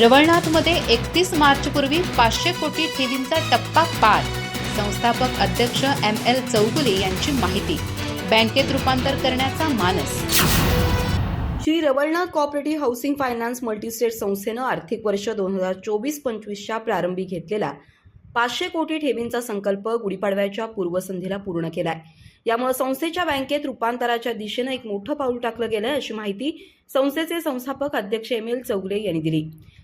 रवळनाथमध्ये एकतीस मार्चपूर्वी पाचशे कोटी ठेवींचा टप्पा पार. संस्थापक अध्यक्ष एम एल चौगुले यांची माहिती. बँकेत रूपांतर करण्याचा मानस. Shri Ravalnath cooperative housing finance multistate संस्थेनं आर्थिक वर्ष दोन हजार चोवीस पंचवीसच्या प्रारंभी घेतलेला पाचशे कोटी ठेवींचा संकल्प गुढीपाडव्याच्या पूर्वसंध्येला पूर्ण केलाय. यामुळे संस्थेच्या बँकेत रूपांतराच्या दिशेनं एक मोठं पाऊल टाकलं गेलंय अशी माहिती संस्थेचे संस्थापक अध्यक्ष एम एल चौगले यांनी दिली.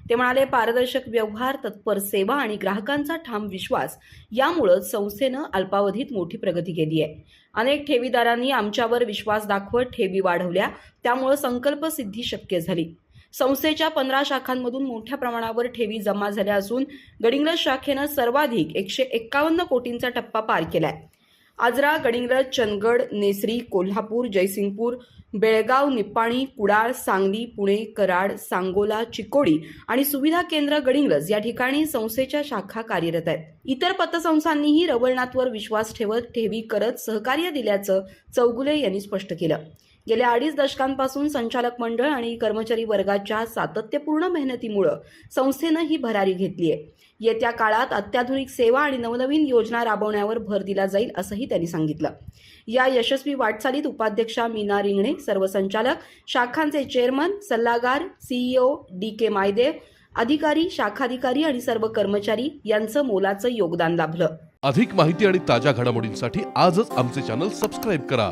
ते म्हणाले पारदर्शक व्यवहार तत्पर सेवा आणि ग्राहकांचा ठाम विश्वास यामुळं संस्थेनं अल्पावधीत मोठी प्रगती केली आहे. अनेक ठेवीदारांनी आमच्यावर विश्वास दाखवत ठेवी वाढवल्या त्यामुळं संकल्पसिद्धी शक्य झाली. संस्थेच्या पंधरा शाखांमधून मोठ्या प्रमाणावर ठेवी जमा झाल्या असून गडिंग्लज शाखेनं सर्वाधिक एकशे एक्कावन्न कोटींचा टप्पा पार केलाय. आजरा गडिंग्लज चंदगड नेसरी कोल्हापूर जयसिंगपूर बेळगाव निप्पाणी कुडाळ सांगली पुणे कराड सांगोला चिकोडी आणि सुविधा केंद्र गडिंग्लज या ठिकाणी संस्थेच्या शाखा कार्यरत आहेत. इतर पतसंस्थांनीही रवळनाथवर विश्वास ठेवत ठेवी करत सहकार्य दिल्याचं चौगुले यांनी स्पष्ट केलं. गेल्या अडीच दशकांपासून संचालक मंडळ आणि कर्मचारी वर्गाच्या सातत्यपूर्ण मेहनतीमुळं संस्थेनं ही भरारी घेतली आहे येत्या काळात अत्याधुनिक सेवा आणि नवनवीन योजना राबवण्यावर भर दिला जाईल असंही त्यांनी सांगितलं. या यशस्वी वाटचालीत उपाध्यक्षा मीना रिंगणे सर्व संचालक शाखांचे चेअरमन सल्लागार सीईओ डी के मायदेव अधिकारी शाखाधिकारी आणि सर्व कर्मचारी यांचं मोलाचं योगदान लाभलं. अधिक माहिती आणि ताज्या घडामोडींसाठी आजच आमचे चॅनल सबस्क्राईब करा.